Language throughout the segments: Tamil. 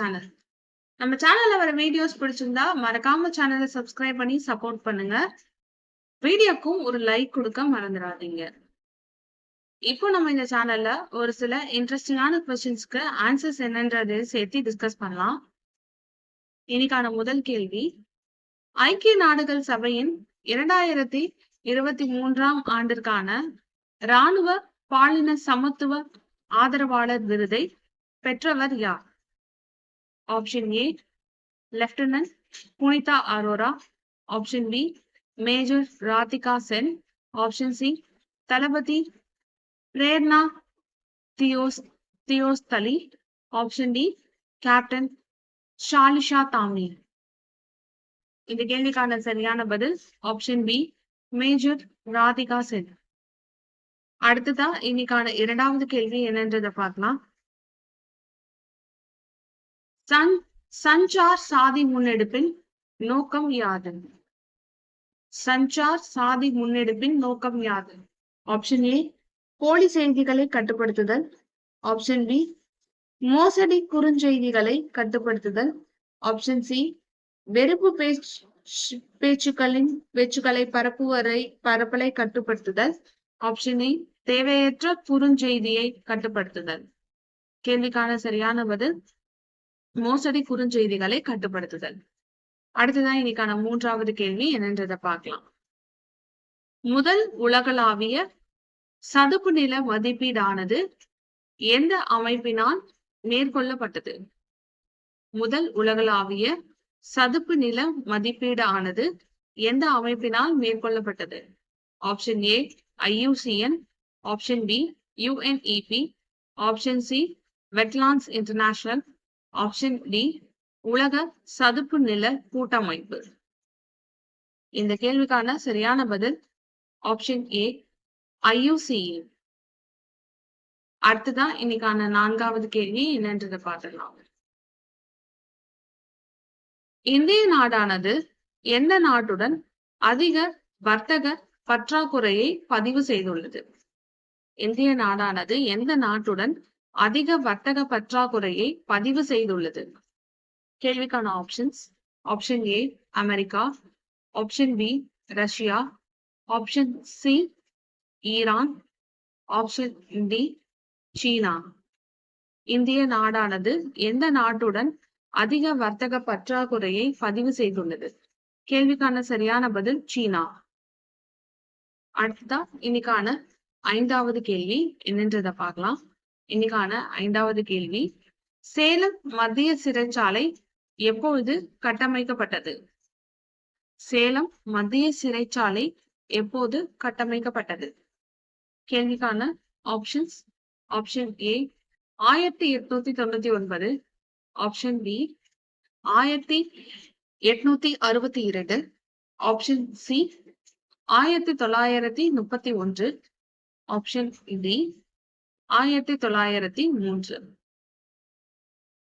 சேனல் நம்ம சேனல்ல வர வீடியோஸ் பிடிச்சிருந்தா மறக்காம சேனலை சப்ஸ்கிரைப் பண்ணி சப்போர்ட் பண்ணுங்க. வீடியோக்கும் ஒரு லைக் கொடுக்க மறந்துடாதீங்க. இப்போ நம்ம இந்த சேனல்ல ஒரு சில இன்ட்ரெஸ்டிங்கான கொஸ்டின்ஸ்க்கு ஆன்சர்ஸ் என்னன்றது சேர்த்து டிஸ்கஸ் பண்ணலாம். இன்னைக்கான முதல் கேள்வி. ஐக்கிய நாடுகள் சபையின் இரண்டாயிரத்தி இருபத்தி மூன்றாம் ஆண்டிற்கான ராணுவ பாலின சமத்துவ ஆதரவாளர் விருதை பெற்றவர் யார்? Option A lieutenant Punita Arora option B major Radhika Sen option C Thalapathy Prerna theos Deosthalee option D captain Shalisha Dhami இந்த கேள்விக்கான சரியான பதில் option B major Radhika Sen அடுத்ததா இன்னைக்கான இரண்டாவது கேள்வி என்னன்றதை பார்க்கலாம். சன் சஞ்சார் சாதி முன்னெடுப்பின் நோக்கம் யாது? சஞ்சார் சாதி முன்னெடுப்பின் நோக்கம் யாது? ஆப்ஷன் ஏ போலி செய்திகளை கட்டுப்படுத்துதல். ஆப்ஷன் பி மோசடி குறுஞ்செய்திகளை கட்டுப்படுத்துதல். ஆப்ஷன் சி வெறுப்பு பேச்சு பேச்சுக்களின் பேச்சுக்களை பரப்புவரை பரப்பலை கட்டுப்படுத்துதல். ஆப்ஷன் ஏ தேவையற்ற குறுஞ்செய்தியை கட்டுப்படுத்துதல். கேள்விக்கான சரியான பதில் மோசடி குறுஞ்செய்திகளை கட்டுப்படுத்துதல். அடுத்ததான் இன்னைக்கான மூன்றாவது கேள்வி என்னன்றதை பார்க்கலாம். முதல் உலகளாவிய சதுப்பு நில மதிப்பீடானது எந்த அமைப்பினால் மேற்கொள்ளப்பட்டது? முதல் உலகளாவிய சதுப்பு நில மதிப்பீடு ஆனது எந்த அமைப்பினால் மேற்கொள்ளப்பட்டது? Option A IUCN option B UNEP option C wetlands international option D உலக சதுப்பு நில கூட்டமைப்பு. இந்த கேள்விக்கான சரியான பதில் ஆப்ஷன் ஏ ஐயூசிஏ அடுத்ததான் இன்னைக்கான நான்காவது கேள்வி என்னன்றதை பார்த்துடலாம். இந்திய நாடானது எந்த நாட்டுடன் அதிக வர்த்தக பற்றாக்குறையை பதிவு செய்துள்ளது? இந்திய நாடானது எந்த நாட்டுடன் அதிக வர்த்தக பற்றாக்குறையை பதிவு செய்துள்ளது. கேள்விக்கான options option A America. Option B Russia. Option C Iran. Option D China. இந்திய நாடானது எந்த நாட்டுடன் அதிக வர்த்தக பற்றாக்குறையை பதிவு செய்துள்ளது? கேள்விக்கான சரியான பதில் சீனா. அடுத்ததா இன்னைக்கான ஐந்தாவது கேள்வி. என்னன்றதை பார்க்கலாம். இன்னைக்கான ஐந்தாவது கேள்வி. சேலம் மத்திய சிறைச்சாலை எப்பொழுது கட்டமைக்கப்பட்டது? சேலம் மத்திய சிறைச்சாலை எப்போது கட்டமைக்கப்பட்டது? கேள்விக்கான ஆப்ஷன்ஸ் ஆப்ஷன் ஏ ஆயிரத்தி எட்நூத்தி தொண்ணூத்தி ஒன்பது. ஆப்ஷன் பி ஆயிரத்தி எட்நூத்தி அறுபத்தி இரண்டு. ஆப்ஷன் சி ஆயிரத்தி தொள்ளாயிரத்தி முப்பத்தி ஒன்று. ஆப்ஷன் டி ஆயிரத்தி தொள்ளாயிரத்தி மூன்று.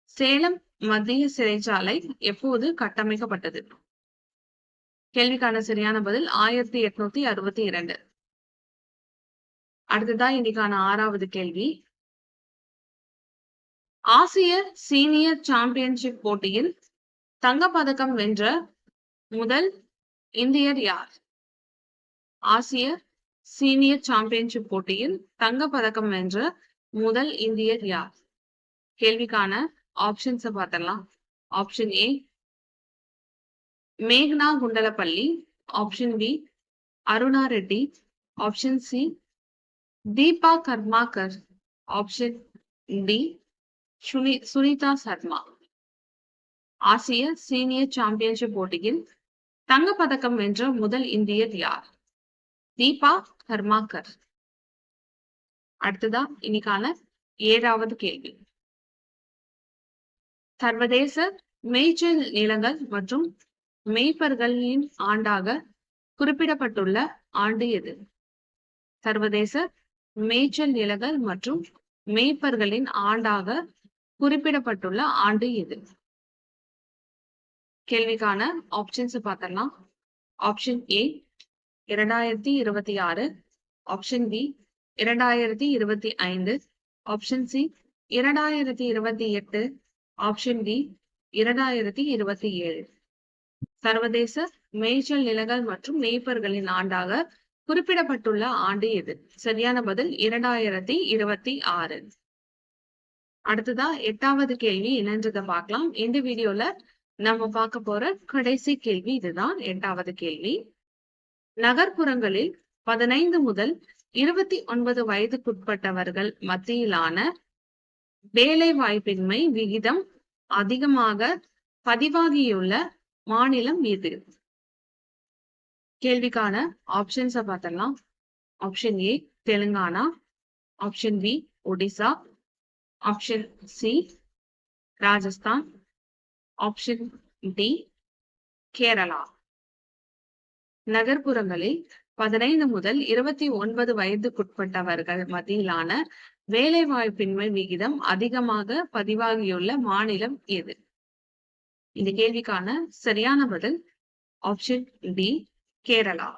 சேலம் மத்திய சிறைச்சாலை எப்போது கட்டமைக்கப்பட்டது? கேள்விக்கான சரியான பதில் ஆயிரத்தி எட்நூத்தி அறுபத்தி இரண்டு. அடுத்ததா இன்னைக்கான ஆறாவது கேள்வி. ஆசிய சீனியர் சாம்பியன்ஷிப் போட்டியில் தங்கப்பதக்கம் வென்ற முதல் இந்தியர் யார்? ஆசிய சீனியர் சாம்பியன்ஷிப் போட்டியில் தங்க பதக்கம் வென்ற முதல் இந்தியர் யார்? கேள்விக்கான ஆப்ஷன்ஸை பார்த்தலாம் ஆப்ஷன் ஏ மேக்னா Kundalapalli. Option B Aruna Reddy. Option C Dipa Karmakar. Option D Suni Sunita Sharma. ஆசிய சீனியர் சாம்பியன்ஷிப் போட்டியில் தங்கப்பதக்கம் வென்ற முதல் இந்தியர் யார்? தீபா கர்மாக்கர். அடுத்ததா இன்னைக்கான ஏழாவது கேள்வி. சர்வதேச மேய்ச்சல் நிலங்கள் மற்றும் மேய்ப்பர்களின் ஆண்டாக குறிப்பிடப்பட்டுள்ள ஆண்டு எது? சர்வதேச மேய்ச்சல் நிலங்கள் மற்றும் மேய்ப்பர்களின் ஆண்டாக குறிப்பிடப்பட்டுள்ள ஆண்டு எது? கேள்விக்கான ஆப்ஷன்ஸ் பார்த்தலாம் ஆப்ஷன் ஏ இரண்டாயிரத்தி இருபத்தி ஆறு ஆப்ஷன் பி இரண்டாயிரத்தி இருபத்தி ஐந்து ஆப்ஷன் சி இரண்டாயிரத்தி இருபத்தி எட்டு ஆப்ஷன் டி இரண்டாயிரத்தி இருபத்தி ஏழு. சர்வதேச மேய்ச்சல் நிலங்கள் மற்றும் மேய்ப்பர்களின் ஆண்டாக குறிப்பிடப்பட்டுள்ள ஆண்டு எது? சரியான பதில் இரண்டாயிரத்தி இருபத்தி ஆறு. அடுத்ததா எட்டாவது கேள்வி என்னன்றதை பார்க்கலாம். இந்த வீடியோல நம்ம பார்க்க போற கடைசி கேள்வி இதுதான். எட்டாவது கேள்வி. நகர்ப்புறங்களில் பதினைந்து முதல் இருபத்தி ஒன்பது வயதுக்குட்பட்டவர்கள் மத்தியிலான வேலை வாய்ப்பின்மை விகிதம் அதிகமாக பதிவாகியுள்ள மாநிலம் எது? கேள்விக்கான ஆப்ஷன்ஸை பார்த்தலாம் option A Telangana. Option B Odisha. Option C Rajasthan. Option D Kerala. நகர்ப்புறங்களில் பதினைந்து முதல் இருபத்தி ஒன்பது வயதுக்குட்பட்டவர்கள் மத்தியிலான வேலைவாய்ப்பின்மை விகிதம் அதிகமாக பதிவாகியுள்ள மாநிலம் எது? இந்த கேள்விக்கான சரியான பதில் ஆப்ஷன் டி கேரளா.